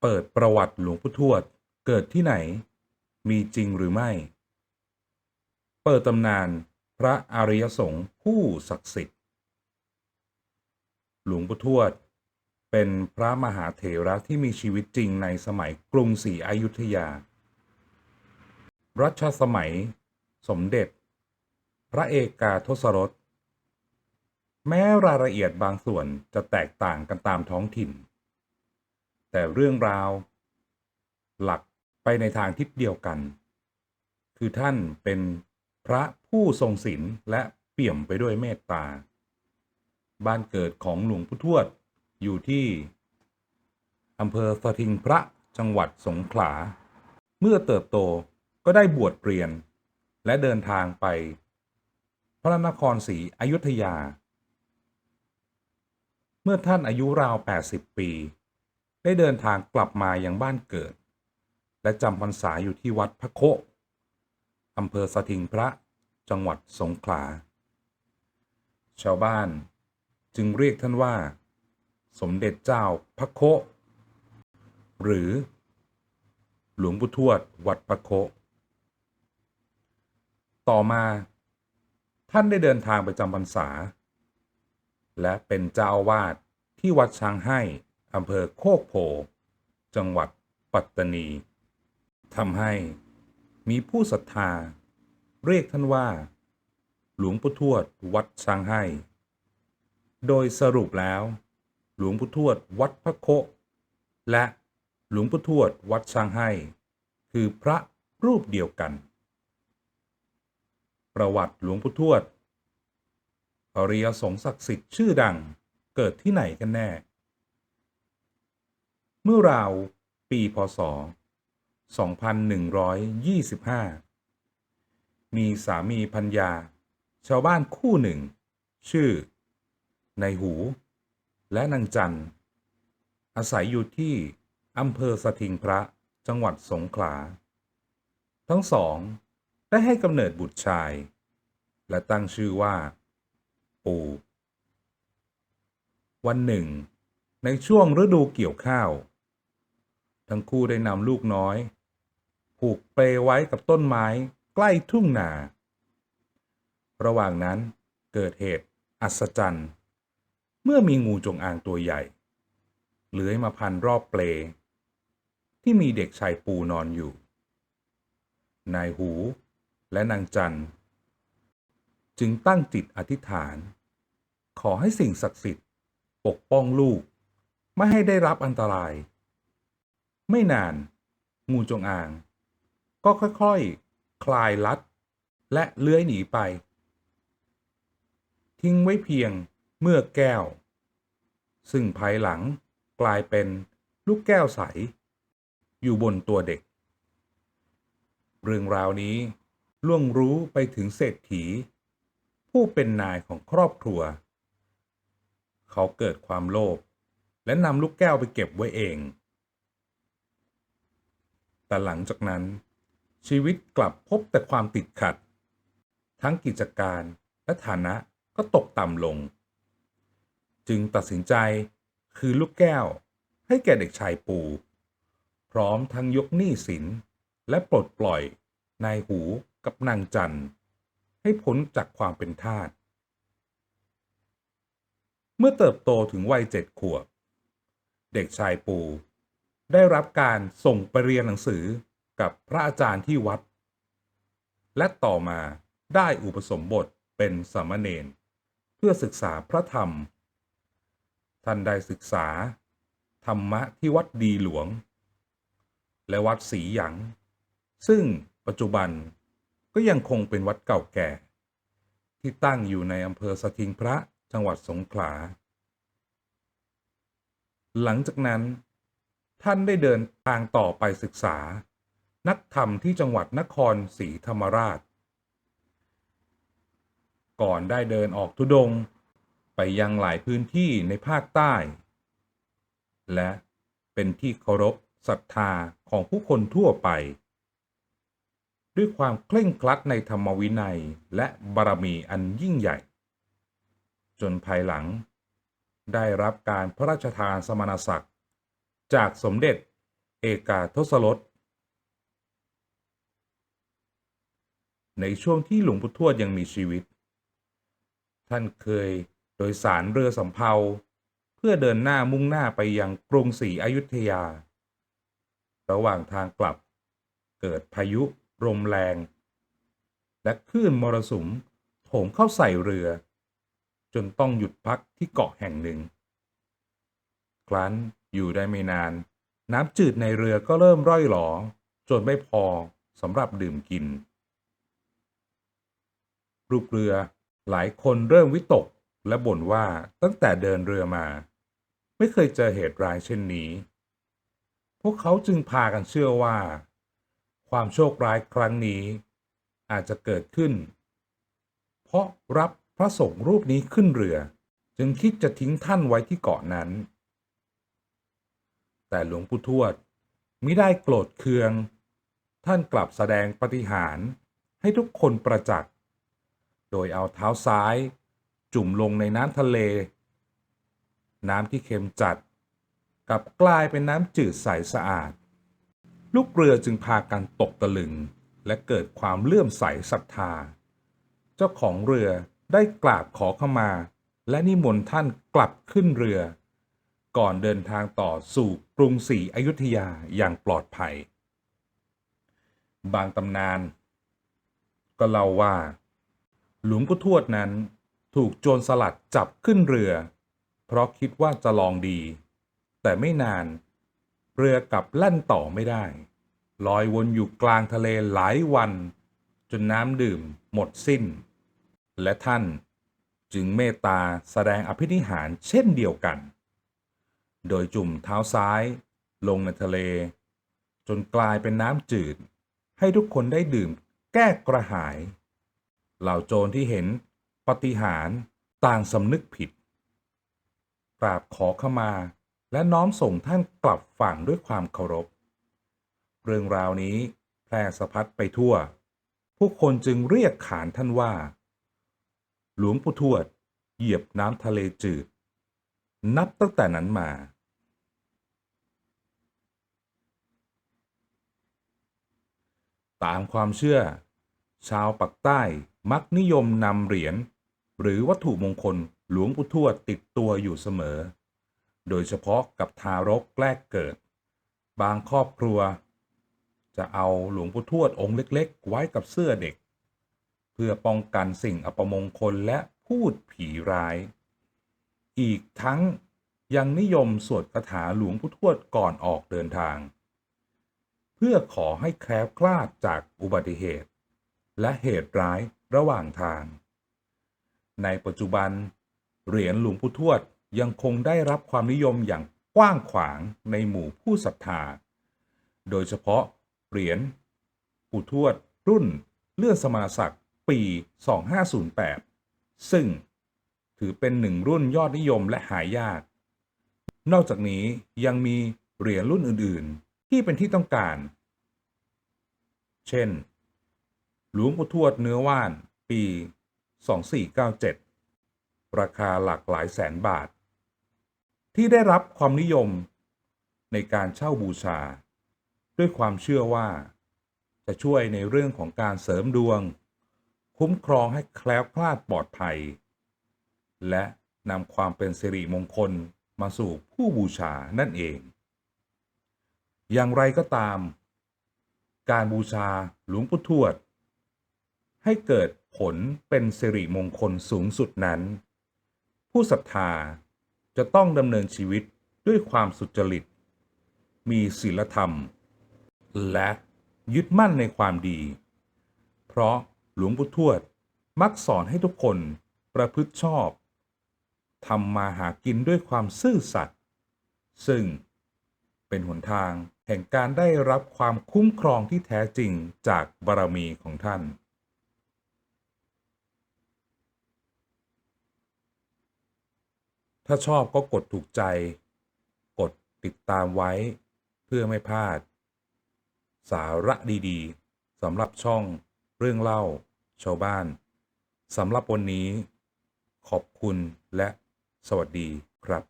เปิดประวัติหลวงปู่ทวด เกิดที่ไหน มีจริงหรือไม่ เปิดตำนานพระอริยสงฆ์ผู้ศักดิ์สิทธิ์ หลวงปู่ทวด เป็นพระมหาเถระที่มีชีวิตจริงในสมัยกรุงศรีอยุธยา รัชสมัย สมเด็จ พระเอกาทศรสแม้รายละเอียดบางส่วนจะแตกต่างกันตามท้องถิ่น แต่เรื่องราว หลักไปในทางทิศเดียวกัน คือท่านเป็นพระผู้ทรงศีลและเปี่ยมไปด้วยเมตตา บ้านเกิดของหลวงพุทวดอยู่ที่อำเภอสถิงพระจังหวัดสงขลา เมื่อเติบโตก็ได้บวชเรียน และเดินทางไป พระนครศรีอยุธยา เมื่อท่านอายุราว 80 ปี ได้เดินทางกลับมายังบ้านเกิด และจำพรรษาอยู่ที่วัดพระโคอำเภอสถิงพระจังหวัดสงขลา ชาวบ้านจึงเรียกท่านว่า สมเด็จเจ้าพระโคหรือ หลวงปู่ทวดวัดพระโคต่อมาท่านได้เดินทางไปจำพรรษา และเป็นเจ้าอาวาสที่วัดช้างให้ อำเภอโคกโพ จังหวัดปัตตานีทำให้มีผู้ศรัทธา เรียกท่านว่า หลวงปู่ทวดวัดช้างให้ โดยสรุปแล้ว หลวงปู่ทวดวัดพระโคและหลวงปู่ทวดวัดช้างให้ คือพระรูปเดียวกัน ประวัติหลวงปู่ทวดอริยสงศักดิ์สิทธิ์ชื่อดังเกิดที่ไหนกันแน่ เมื่อราวปีพศ 2125 มีสามีพัญญา ชาวบ้านคู่หนึ่ง ชื่อ ในหู และนางจัน อาศัยอยู่ที่อำเภอสถิงพระจังหวัดสงขลา ทั้งสองได้ให้กำเนิดบุตรชาย และตั้งชื่อว่า ปูวันหนึ่ง ในช่วงฤดูเกี่ยวข้าว ทั้งคู่ได้นำลูกน้อย ผูกเปลไว้กับต้นไม้ใกล้ทุ่งนา ระหว่างนั้นเกิดเหตุอัศจรรย์ เมื่อมีงูจงอางตัวใหญ่ เลื้อยมาพันรอบเปล ที่มีเด็กชายปูนอนอยู่ นายหูและนางจันจึงตั้งจิตอธิษฐาน ขอให้สิ่งศักดิ์สิทธิ์ ปกป้องลูก ไม่ให้ได้รับอันตราย ไม่นาน งูจงอาง ก็ค่อยๆคลายลัด และเลื้อยหนีไป ทิ้งไว้เพียงเมื่อแก้ว ซึ่งภายหลังกลายเป็นลูกแก้วใส อยู่บนตัวเด็ก เรื่องราวนี้ล่วงรู้ไปถึงเศรษฐี ผู้เป็นนายของครอบครัว เขาเกิดความโลภและนำลูกแก้วไปเก็บไว้เอง แต่หลังจากนั้น ชีวิตกลับพบแต่ความติดขัด ทั้งกิจการและฐานะก็ตกต่ำลง จึงตัดสินใจคือลูกแก้วให้แก่เด็กชายปู พร้อมทั้งยกหนี้สินและปลดปล่อยนายหูกับนางจันให้พ้นจากความเป็นทาสเมื่อเติบโตถึงวัยเจ็ดขวบ เด็กชายปู ได้รับการส่งไปเรียนหนังสือกับพระอาจารย์ที่วัด และต่อมาได้อุปสมบทเป็นสามเณรเพื่อศึกษาพระธรรม ท่านได้ศึกษา ธรรมะที่วัดดีหลวง และวัดศรีหยัง ซึ่งปัจจุบันก็ยังคงเป็นวัดเก่าแก่ ที่ตั้งอยู่ในอำเภอสถิงพระจังหวัดสงขลา หลังจากนั้น ท่านได้เดินทางต่อไปศึกษา นักธรรมที่จังหวัดนครศรีธรรมราช ก่อนได้เดินออกทุดง ไปยังหลายพื้นที่ในภาคใต้ และเป็นที่เคารพศรัทธาของผู้คนทั่วไป ด้วยความเคร่งครัดในธรรมวินัยและบารมีอันยิ่งใหญ่ จนภายหลังได้รับการพระราชทานสมณศักดิ์ จากสมเด็จเอกาทศรสในช่วงที่หลวงปู่ทวดยังมีชีวิต ท่านเคยโดยสารเรือสำเภาเพื่อเดินหน้ามุ่งหน้าไปยังกรุงศรีอยุธยา ระหว่างทางกลับเกิดพายุลมแรง และคลื่นมรสุมโถมเข้าใส่เรือ จนต้องหยุดพักที่เกาะแห่งหนึ่ง ครั้น อยู่ได้ไม่นาน น้ำจืดในเรือก็เริ่มร่อยหลอ จนไม่พอสำหรับดื่มกินลูกเรือหลายคนเริ่มวิตกและบ่นว่าตั้งแต่เดินเรือมา ไม่เคยเจอเหตุร้ายเช่นนี้ พวกเขาจึงพากันเชื่อว่า ความโชคร้ายครั้งนี้ อาจจะเกิดขึ้น เพราะรับพระสงฆ์รูปนี้ขึ้นเรือ จึงคิดจะทิ้งท่านไว้ที่เกาะนั้น แต่หลวงปู่ทวดมิได้โกรธเคือง ท่านกลับแสดงปฏิหารให้ทุกคนประจักษ์ โดยเอาเท้าซ้ายจุ่มลงในน้ำทะเล น้ำที่เค็มจัดกลับกลายเป็นน้ำจืดใสสะอาด ลูกเรือจึงพากันตกตะลึงและเกิดความเลื่อมใสศรัทธา เจ้าของเรือได้กราบขอเข้ามา และนิมนต์ท่านกลับขึ้นเรือ ก่อนเดินทางต่อสู่กรุงศรีอยุธยาอย่างปลอดภัย บางตำนาน ก็เล่าว่า หลวงปู่ทวดนั้นถูกโจรสลัดจับขึ้นเรือ เพราะคิดว่าจะลองดี แต่ไม่นาน เรือกลับแล่นต่อไม่ได้ ลอยวนอยู่กลางทะเลหลายวัน จนน้ำดื่มหมดสิ้น และท่านจึงเมตตาแสดงอภินิหารเช่นเดียวกัน โดยจุ่มเท้าซ้าย ลงในทะเล จนกลายเป็นน้ำจืด ให้ทุกคนได้ดื่มแก้กระหาย เหล่าโจรที่เห็นปฏิหารต่างสำนึกผิดกราบขอขมา และน้อมส่งท่านกลับฝั่งด้วยความเคารพ เรื่องราวนี้แพร่สะพัดไปทั่ว ผู้คนจึงเรียกขานท่านว่า หลวงปู่ทวด เหยียบน้ำทะเลจืด นับตั้งแต่นั้นมา ตามความเชื่อ ชาวปักใต้มักนิยมนำเหรียญหรือวัตถุมงคลหลวงปู่ทวดติดตัวอยู่เสมอ โดยเฉพาะกับทารกแรกเกิด บางครอบครัว จะเอาหลวงปู่ทวดองค์เล็กๆ ไว้กับเสื้อเด็ก เพื่อป้องกันสิ่งอัปมงคลและพูดผีร้าย อีกทั้งยังนิยมสวดคาถาหลวงปู่ทวดก่อนออกเดินทาง เพื่อขอให้แคล้วคลาดจากอุบัติเหตุ และเหตุร้ายระหว่างทาง ในปัจจุบัน เหรียญหลวงปู่ทวดยังคงได้รับความนิยมอย่างกว้างขวางในหมู่ผู้ศรัทธา โดยเฉพาะเหรียญปู่ทวดรุ่นเลื่อนสมณศักดิ์ปี 2508 ซึ่ง ถือเป็นหนึ่งรุ่นยอดนิยมและหายาก นอกจากนี้ยังมีเหรียญรุ่นอื่น ๆ ที่เป็นที่ต้องการ เช่น หลวงปู่ทวดเนื้อว่าน ปี 2497 ราคาหลากหลายแสนบาท ที่ได้รับความนิยมในการเช่าบูชา ด้วยความเชื่อว่า จะช่วยในเรื่องของการเสริมดวง คุ้มครองให้แคล้วคลาดปลอดภัย และนำความเป็นสิริมงคลมาสู่ผู้บูชานั่นเอง อย่างไรก็ตาม การบูชาหลวงปู่ทวด ให้เกิดผลเป็นสิริมงคลสูงสุดนั้น ผู้ศรัทธาจะต้องดำเนินชีวิตด้วยความสุจริต มีศีลธรรม และยึดมั่นในความดี เพราะหลวงปู่ทวดมักสอนให้ทุกคนประพฤติชอบ ทำมาหากินด้วยความซื่อสัตย์ซึ่งเป็นหนทางแห่งการได้รับความคุ้มครองที่แท้จริงจากบารมีของท่าน ถ้าชอบก็กดถูกใจ กดติดตามไว้เพื่อไม่พลาด สาระดีๆสำหรับช่องเรื่องเล่าชาวบ้านสำหรับวันนี้ ขอบคุณและ สวัสดีครับ